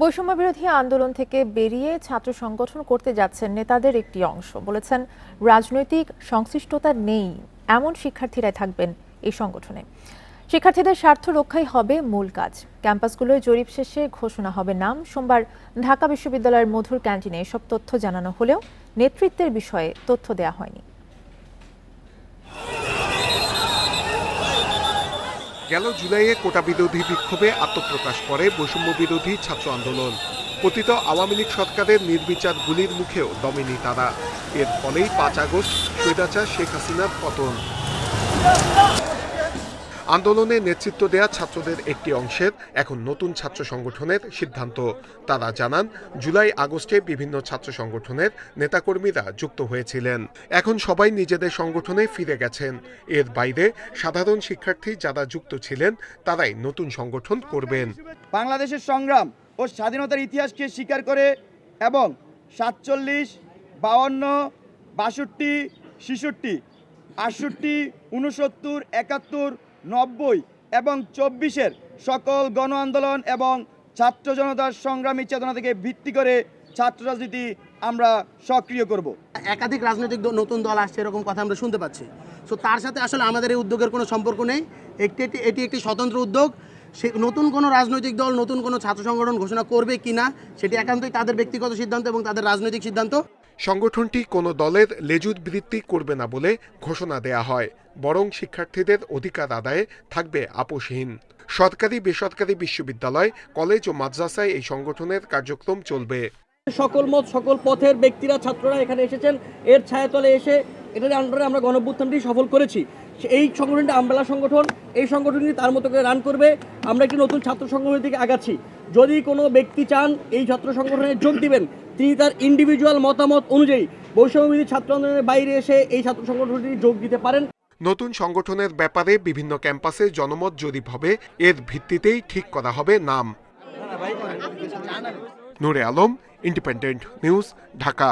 বৈষম্য বিরোধী আন্দোলন থেকে বেরিয়ে ছাত্র সংগঠন করতে যাচ্ছেন নেতাদের একটি অংশ। বলেছেন, রাজনৈতিক সংশ্লিষ্টতা নেই, এমন শিক্ষার্থীরাই থাকবেন এই সংগঠনে। শিক্ষার্থীদের স্বার্থ রক্ষাই হবে মূল কাজ। ক্যাম্পাসগুলোয় জরিপ শেষে ঘোষণা হবে নাম। সোমবার ঢাকা বিশ্ববিদ্যালয়ের মধুর ক্যান্টিনে এসব তথ্য জানানো হলেও নেতৃত্বের বিষয়ে তথ্য দেওয়া হয়নি। গেল জুলাইয়ে কোটা বিরোধী বিক্ষোভে আত্মপ্রকাশ করে বৈষম্য বিরোধী ছাত্র আন্দোলন। পতিত আওয়ামী লীগ সরকারের নির্বিচার গুলির মুখেও দমেনি তারা। এর ফলেই পাঁচ আগস্ট স্বৈরাচার শেখ হাসিনার পতন। আন্দোলনে নেতৃত্ব দেয়া ছাত্রদের একটি অংশের এখন নতুন ছাত্র সংগঠনের সিদ্ধান্ত। তারা জানান, জুলাই আগস্টে বিভিন্ন ছাত্র সংগঠনের নেতাকর্মীরা যুক্ত হয়েছিলেন। এখন সবাই নিজেদের সংগঠনে ফিরে গেছেন। এর বাইরে সাধারণ শিক্ষার্থী যারা যুক্ত ছিলেন, তারাই নতুন সংগঠন করবেন। বাংলাদেশের সংগ্রাম ও স্বাধীনতার ইতিহাসকে স্বীকার করে এবং সাতচল্লিশ, বাউন্ন, বাষট্টি, ছেষট্টি, আটষট্টি উনসত্তর একাত্তর নব্বই এবং চব্বিশের সকল গণ আন্দোলন এবং ছাত্র জনতার সংগ্রামী চেতনা থেকে ভিত্তি করে ছাত্র রাজনীতি আমরা সক্রিয় করব। একাধিক রাজনৈতিক নতুন দল আসছে, এরকম কথা আমরা শুনতে পাচ্ছি। সো তার সাথে আসলে আমাদের এই উদ্যোগের কোনো সম্পর্ক নেই। একটি একটি, এটি একটি স্বতন্ত্র উদ্যোগ। সে, নতুন কোনো রাজনৈতিক দল, নতুন কোনো ছাত্র সংগঠন ঘোষণা করবে কি না সেটি একান্তই তাদের ব্যক্তিগত সিদ্ধান্ত এবং তাদের রাজনৈতিক সিদ্ধান্ত। সংগঠনটি কোনো দলের লেজুদ বৃত্তি করবে না বলে ঘোষণা দেয়া হয়, বরং শিক্ষার্থীদের অধিকার আদায়ে থাকবে আপোষহীন। সরকারি বেসরকারি বিশ্ববিদ্যালয়, কলেজ ও মাদ্রাসায় এই সংগঠনের কার্যক্রম চলবে। সকল মত, সকল পথের ব্যক্তিরা, ছাত্ররা এখানে এসেছেন। এর ছায়াতলে এসে এটার আন্ডারে আমরা গণভ্যুত্থানটি সফল করেছি। এই সংগঠনটি আমবেলা সংগঠন, এই সংগঠনটি তার মতো করে রান করবে। আমরা একটি নতুন ছাত্র সংগঠনের দিকে আগাচ্ছি। যদি কোনো ব্যক্তি চান এই ছাত্র সংগঠনে যোগ দিবেন, তিনি তার ইন্ডিভিজুয়াল মতামত অনুযায়ী বৈষম্যবিধি ছাত্র আন্দোলনের বাইরে এসে এই ছাত্র সংগঠনটি যোগ দিতে পারেন। নতুন সংগঠনের ব্যাপারে বিভিন্ন ক্যাম্পাসে জনমত জরিপ হবে এর ভিত্তিতেই ঠিক করা হবে নাম। Noore Alam independent news Dhaka.